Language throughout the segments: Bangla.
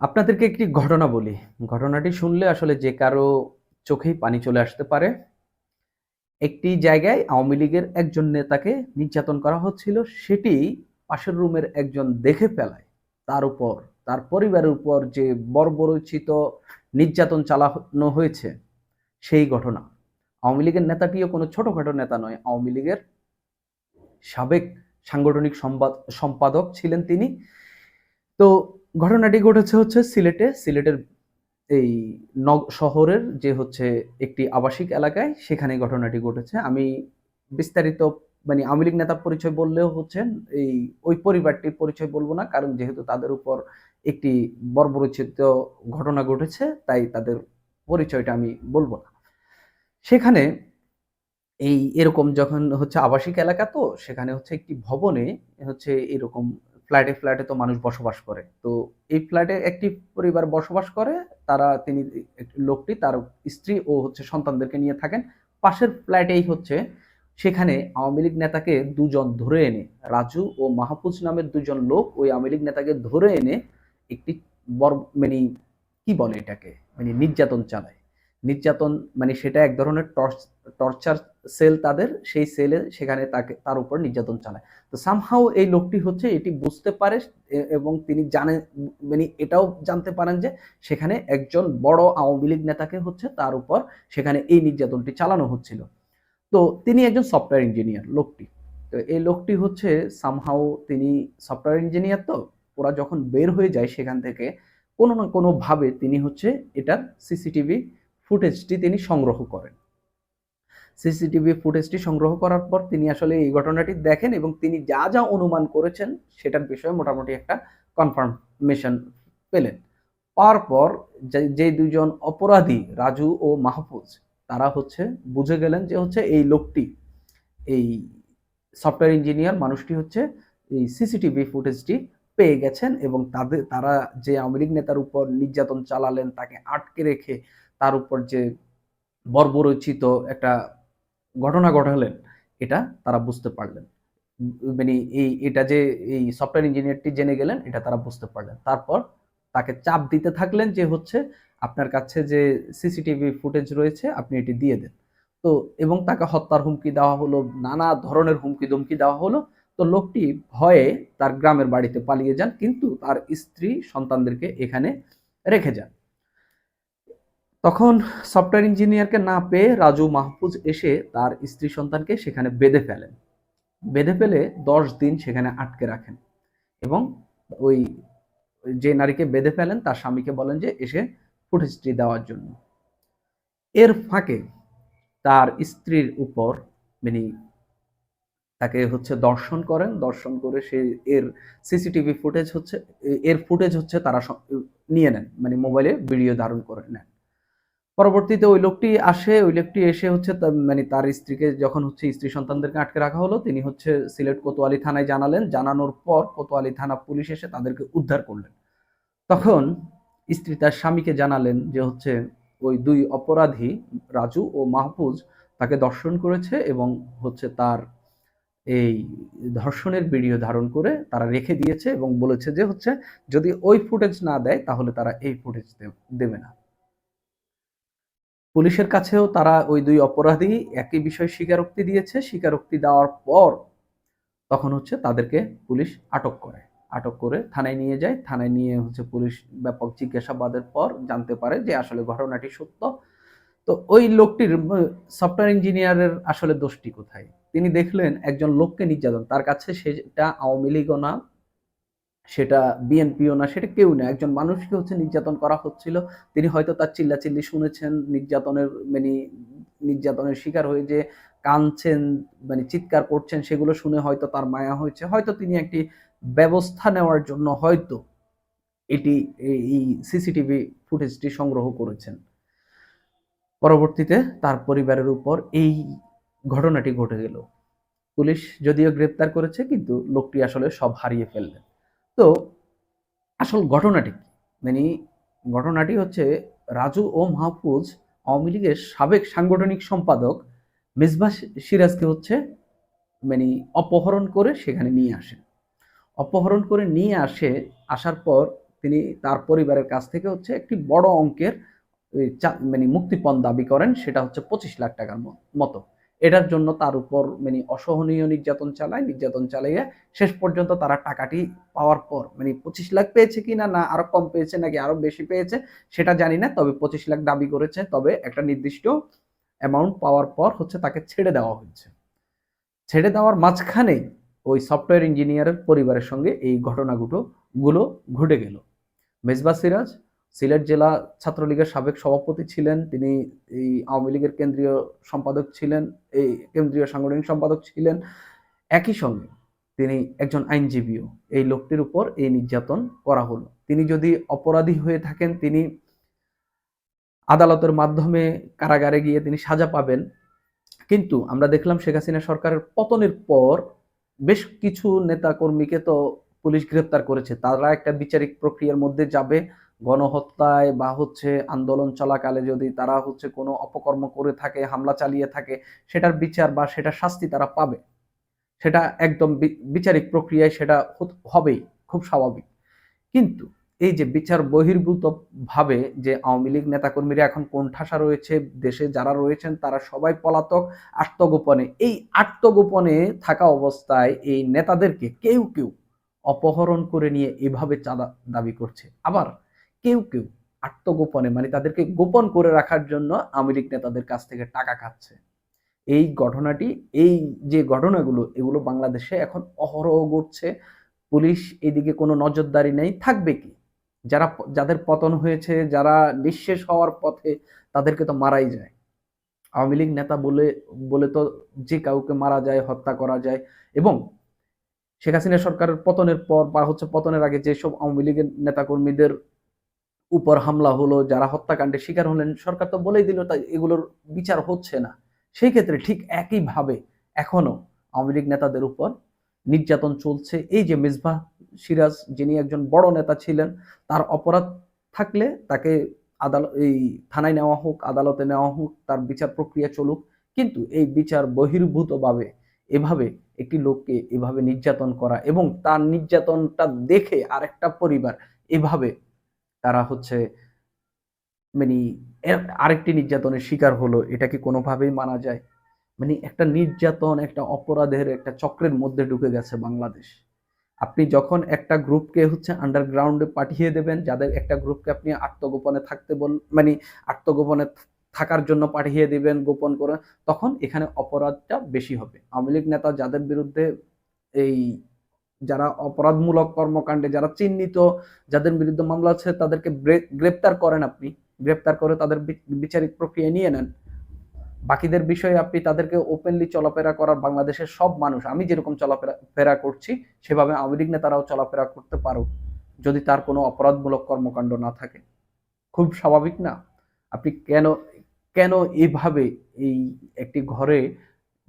আপনাদেরকে একটি ঘটনা বলি। ঘটনাটি শুনলে আসলে যে কারও চোখেই পানি চলে আসতে পারে, একটি জায়গায় আওয়ামী লীগের একজন নেতাকে নির্যাতন করা হচ্ছিল, সেটি পাশের রুমের একজন দেখে ফেলায়। তার উপর, তার পরিবারের উপর যে বর্বরচিত নির্যাতন চালানো হয়েছে, সেই ঘটনা। আওয়ামী লীগের নেতাটিও কোনো ছোটোখাটো নেতা নয়, আওয়ামী লীগের সাবেক সাংগঠনিক সম্পাদ, সম্পাদক ছিলেন তিনি। তো ঘটনাটি ঘটেছে হচ্ছে সিলেটে। সিলেটের এই শহরের যে হচ্ছে একটি আবাসিক এলাকায় সেখানে ঘটনাটি ঘটেছে। আমি বিস্তারিত মানে আওয়ামী লীগ নেতার পরিচয় বললেও হচ্ছে এই ওই পরিবারটির পরিচয় বলব না, কারণ যেহেতু তাদের উপর একটি বর্বরচিত ঘটনা ঘটেছে, তাই তাদের পরিচয়টা আমি বলব না। সেখানে এই এরকম যখন হচ্ছে আবাসিক এলাকা তো, সেখানে হচ্ছে একটি ভবনে হচ্ছে এরকম ফ্ল্যাটে ফ্ল্যাটে তো মানুষ বসবাস করে। তো এই ফ্ল্যাটে একটি পরিবার বসবাস করে, তারা তিনি লোকটি, তার স্ত্রী ও হচ্ছে সন্তানদেরকে নিয়ে থাকেন। পাশের ফ্ল্যাটেই হচ্ছে, সেখানে আওয়ামী লীগ নেতাকে দুজন ধরে এনে, রাজু ও মাহফুজ নামের দুজন লোক ওই আওয়ামী লীগ নেতাকে ধরে এনে একটি বর মানে কি বলে এটাকে? মানে নির্যাতন চালায়। নির্যাতন মানে সেটা এক ধরনের টর্চ, টর্চার সেল তাদের, সেই সেলে সেখানে তাকে, তার উপর নির্যাতন চালায়। তো সামহাও এই লোকটি হচ্ছে, এটি বুঝতে পারে এবং তিনি জানেন মানে এটাও জানতে পারেন যে সেখানে একজন বড় আওয়ামী লীগ নেতাকে হচ্ছে তার উপর সেখানে এই নির্যাতনটি চালানো হচ্ছিল। তো তিনি একজন সফটওয়্যার ইঞ্জিনিয়ার লোকটি। তো এই লোকটি হচ্ছে সামহাও তিনি সফটওয়্যার ইঞ্জিনিয়ার তো, ওরা যখন বের হয়ে যায় সেখান থেকে, কোনো না কোনোভাবে তিনি হচ্ছে এটার সিসিটিভি ফুটেজটি তিনি সংগ্রহ করেন। সিসিটিভি ফুটেজটি সংগ্রহ করার পর তিনি আসলে এই ঘটনাটি দেখেন এবং তিনি যা যা অনুমান করেছেন সেটার বিষয়ে মোটামুটি একটা কনফার্মেশন পেলেন। পাওয়ার পর যে- দুজন অপরাধী রাজু ও মাহফুজ, তারা হচ্ছে বুঝে গেলেন যে হচ্ছে এই লোকটি, এই সফটওয়্যার ইঞ্জিনিয়ার মানুষটি হচ্ছে এই সিসিটিভি ফুটেজটি পেয়ে গেছেন এবং তাদের, তারা যে আওয়ামী লীগ নেতার উপর নির্যাতন চালালেন, তাকে আটকে রেখে তার উপর যে বর্বরচিত একটা ঘটনা ঘটালেন, এটা তারা বুঝতে পারলেন। মানে এই, এটা যে এই সফটওয়্যার ইঞ্জিনিয়ারটি জেনে গেলেন, এটা তারা বুঝতে পারলেন। তারপর তাকে চাপ দিতে থাকলেন যে হচ্ছে আপনার কাছে যে সিসিটিভি ফুটেজ রয়েছে, আপনি এটি দিয়ে দেন। তো এবং তাকে হত্যার হুমকি দেওয়া হলো, নানা ধরনের হুমকি ধমকি দেওয়া হলো। তো লোকটি ভয়ে তার গ্রামের বাড়িতে পালিয়ে যান, কিন্তু তার স্ত্রী সন্তানদেরকে এখানে রেখে যান। তখন সফটওয়্যার ইঞ্জিনিয়ারকে না পেয়ে রাজু মাহফুজ এসে তার স্ত্রী সন্তানকে সেখানে বেঁধে ফেলেন। বেঁধে ফেলে দশ দিন সেখানে আটকে রাখেন এবং ওই যে নারীকে বেঁধে ফেলেন তার স্বামীকে বলেন যে এসে ফুটেজটি দেওয়ার জন্য। এর ফাঁকে তার স্ত্রীর উপর মানে তাকে হচ্ছে দর্শন করেন, দর্শন করে সে এর সিসিটিভি ফুটেজ হচ্ছে এর ফুটেজ হচ্ছে তারা নিয়ে নেন মানে মোবাইলে ভিডিও ধারণ করে নেন। পরবর্তীতে ওই লোকটি আসে, ওই লোকটি এসে হচ্ছে মানে তার স্ত্রীকে যখন হচ্ছে স্ত্রী সন্তানদেরকে আটকে রাখা হলো, তিনি হচ্ছে সিলেট কোতোয়ালি থানায় জানালেন। জানানোর পর কোতোয়ালি থানা পুলিশ এসে তাদেরকে উদ্ধার করলেন। তখন স্ত্রী তার স্বামীকে জানালেন যে হচ্ছে ওই দুই অপরাধী, রাজু ও মাহফুজ, তাকে দর্শন করেছে এবং হচ্ছে তার এই ধর্ষণের ভিডিও ধারণ করে তারা রেখে দিয়েছে এবং বলেছে যে হচ্ছে যদি ওই ফুটেজ না দেয় তাহলে তারা এই ফুটেজ দেবে না। পুলিশের কাছেও তারা ওই দুই অপরাধী একই বিষয়ে স্বীকারোক্তি দিয়েছে। স্বীকারোক্তি দেওয়ার পর তখন হচ্ছে তাদেরকে পুলিশ আটক করে। আটক করে থানায় নিয়ে যায়। থানায় নিয়ে হচ্ছে পুলিশ ব্যাপক জিজ্ঞাসাবাদের পর জানতে পারে যে আসলে ঘটনাটি সত্য। তো ওই লোকটির সফটওয়্যার ইঞ্জিনিয়ারের আসলে দোষটি কোথায়? তিনি দেখলেন একজন লোককে নির্যাতন। তার কাছে সেটা আওয়ামী লীগও না সেটা বিএনপিও না, সেটা কেউ না। একজন মানুষকে হচ্ছে নির্যাতন করা হচ্ছিল। তিনি হয়তো তার চিল্লাচিল্লি শুনেছেন নির্যাতনের মানে নির্যাতনের শিকার হয়ে যে কাঁদছেন মানে চিৎকার করছেন, সেগুলো শুনে হয়তো তার মায়া হয়েছে। হয়তো তিনি একটি ব্যবস্থা নেওয়ার জন্য হয়তো এটি, এই সিসিটিভি ফুটেজটি সংগ্রহ করেছেন। পরবর্তীতে তার পরিবারের উপর এই ঘটনাটি ঘটে গেল। পুলিশ যদিও গ্রেপ্তার করেছে, কিন্তু লোকটি আসলে সব হারিয়ে ফেললেন। তো আসল ঘটনাটি মানে ঘটনাটি হচ্ছে রাজু ও মাহফুজ আওয়ামী লীগের সাবেক সাংগঠনিক সম্পাদক মিসবাহ সিরাজকে হচ্ছে মানে অপহরণ করে সেখানে নিয়ে আসেন অপহরণ করে নিয়ে আসে, আসার পর তিনি তার পরিবারের কাছ থেকে হচ্ছে একটি বড় অঙ্কের মানে মুক্তিপণ দাবি করেন, সেটা হচ্ছে পঁচিশ লাখ টাকার মতো। এটার জন্য তার উপর মানে অসহনীয় নির্যাতন চালায়, নির্যাতন চালিয়ে শেষ পর্যন্ত তারা টাকাটি পাওয়ার পর মানে পঁচিশ লাখ পেয়েছে কি না না আরও কম পেয়েছে নাকি আরও বেশি পেয়েছে, সেটা জানি না, তবে পঁচিশ লাখ দাবি করেছে, তবে একটা নির্দিষ্ট অ্যামাউন্ট পাওয়ার পর হচ্ছে তাকে ছেড়ে দেওয়া হয়েছে। ছেড়ে দেওয়ার মাঝখানে ওই সফটওয়্যার ইঞ্জিনিয়ারের পরিবারের সঙ্গে এই ঘটনাগুলো গুলো ঘটে গেল। মেজবা সিরাজ সিলেট জেলা ছাত্রলীগের সাবেক সভাপতি ছিলেন, তিনি এই আওয়ামী লীগের কেন্দ্রীয় সম্পাদক ছিলেন, এই কেন্দ্রীয় সাংগঠনিক সম্পাদক ছিলেন। একই সঙ্গে তিনি একজন আইনজীবীও। এই লোকটির উপর এই নির্যাতন করা হলো। তিনি যদি অপরাধী হয়ে থাকেন, তিনি আদালতের মাধ্যমে কারাগারে গিয়ে তিনি সাজা পাবেন। কিন্তু আমরা দেখলাম শেখ হাসিনা সরকারের পতনের পর বেশ কিছু নেতা কর্মীকে তো পুলিশ গ্রেপ্তার করেছে। তারা একটা বিচারিক প্রক্রিয়ার মধ্যে যাবে। গণহত্যায় বা হচ্ছে আন্দোলন চলাকালে যদি তারা হচ্ছে কোনো অপকর্ম করে থাকে, হামলা চালিয়ে থাকে, সেটার বিচার বা সেটা শাস্তি তারা পাবে। সেটা একদম বিচারিক প্রক্রিয়ায় সেটা হবেই, খুব স্বাভাবিক। কিন্তু এই যে বিচার বহির্ভূতভাবে যে আওয়ামী লীগ নেতাকর্মীরা এখন কোণঠাসা রয়েছে, দেশে যারা রয়েছেন তারা সবাই পলাতক, আত্মগোপনে। এই আত্মগোপনে থাকা অবস্থায় এই নেতাদেরকে কেউ কেউ অপহরণ করে নিয়ে এভাবে চাঁদা দাবি করছে। আবার কেউ কেউ আত্মগোপনে মানে তাদেরকে গোপন করে রাখার জন্য লীগ নেতাদের কাছ থেকে টাকা খাচ্ছে। এই ঘটনাটি, এই যে ঘটনাগুলো, এগুলো বাংলাদেশে এখন অহরহ ঘটছে। পুলিশ এদিকে কোনো নজরদারি নেই। থাকবে কি? যারা যাদের পতন হয়েছে, যারা নিঃশেষ হওয়ার পথে তাদেরকে তো মারাই যায়। আওয়ামী লীগ নেতা বলে বলে তো যে কাউকে মারা যায়, হত্যা করা যায় এবং শেখ হাসিনা সরকারের পতনের পর বা হচ্ছে পতনের আগে যেসব আওয়ামী লীগের নেতাকর্মীদের উপর হামলা হলো, যারা হত্যাকাণ্ডের শিকার হলেন, সরকার তো বলেই দিল তাই এগুলোর বিচার হচ্ছে না। সেই ক্ষেত্রে ঠিক একইভাবে এখনও আওয়ামী লীগ নেতাদের উপর নির্যাতন চলছে। এই যে মিসবাহ সিরাজ, যিনি একজন বড় নেতা ছিলেন, তার অপরাধ থাকলে তাকে আদালত এই থানায় নেওয়া হোক, আদালতে নেওয়া হোক, তার বিচার প্রক্রিয়া চলুক। কিন্তু এই বিচার বহির্ভূতভাবে এভাবে একটি লোককে এভাবে নির্যাতন করা এবং তার নির্যাতনটা দেখে আরেকটা পরিবার এভাবে তারা হচ্ছে মানে আরেকটি নির্যাতনের শিকার হলো, এটা কি কোনোভাবেই মানা যায়? মানে একটা নির্যাতন, একটা অপরাধের একটা চক্রের মধ্যে ঢুকে গেছে বাংলাদেশ। আপনি যখন একটা গ্রুপকে হচ্ছে আন্ডারগ্রাউন্ডে পাঠিয়ে দেবেন, যাদের একটা গ্রুপকে আপনি আত্মগোপনে থাকতে বল মানে আত্মগোপনে থাকার জন্য পাঠিয়ে দিবেন গোপন করে, তখন এখানে অপরাধটা বেশি হবে। আওয়ামী লীগ নেতা যাদের বিরুদ্ধে এই যারা অপরাধমূলক কর্মকাণ্ডে, যারা চিহ্নিত, যাদের বিরুদ্ধে মামলা আছে, তাদেরকে গ্রে- গ্রেপ্তার করেন আপনি। গ্রেপ্তার করে তাদের বিচারিক প্রক্রিয়া নিয়ে নেন। বাকিদের বিষয়ে আপনি তাদেরকে ওপেনলি চলাফেরা করার বাংলাদেশের সব মানুষ, আমি যেরকম চলাফেরা, ফেরা করছি, সেভাবে আওয়ামী লীগ নেতারাও চলাফেরা করতে পারো যদি তার কোনো অপরাধমূলক কর্মকাণ্ড না থাকে। খুব স্বাভাবিক না? আপনি কেন কেন এভাবে এই একটি ঘরে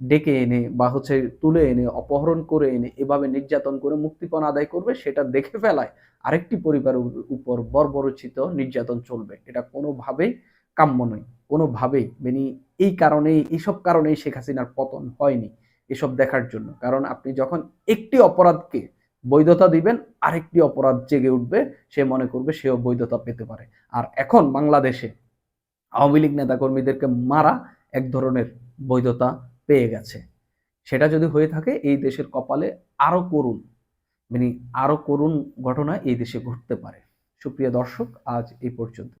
ডেকে এনে বা হচ্ছে তুলে এনে, অপহরণ করে এনে, এভাবে নির্যাতন করে মুক্তিপণ আদায় করবে, সেটা দেখে ফেলায় আরেকটি পরিবারের উপর বর্বরচিত নির্যাতন চলবে। এটা কোনোভাবেই কাম্য নয়। কোনোভাবেই। মানে এই কারণেই এইসব কারণেই শেখ হাসিনার পতন হয়নি এসব দেখার জন্য। কারণ আপনি যখন একটি অপরাধকে বৈধতা দিবেন, আরেকটি অপরাধ জেগে উঠবে, সে মনে করবে সেও বৈধতা পেতে পারে। আর এখন বাংলাদেশে আওয়ামী লীগ নেতাকর্মীদেরকে মারা এক ধরনের বৈধতা পেয়ে গেছে। সেটা যদি হয়ে থাকে, এই দেশের কপালে আরও করুণ মানে আরও করুণ ঘটনা এই দেশে ঘটতে পারে। সুপ্রিয় দর্শক, আজ এই পর্যন্ত।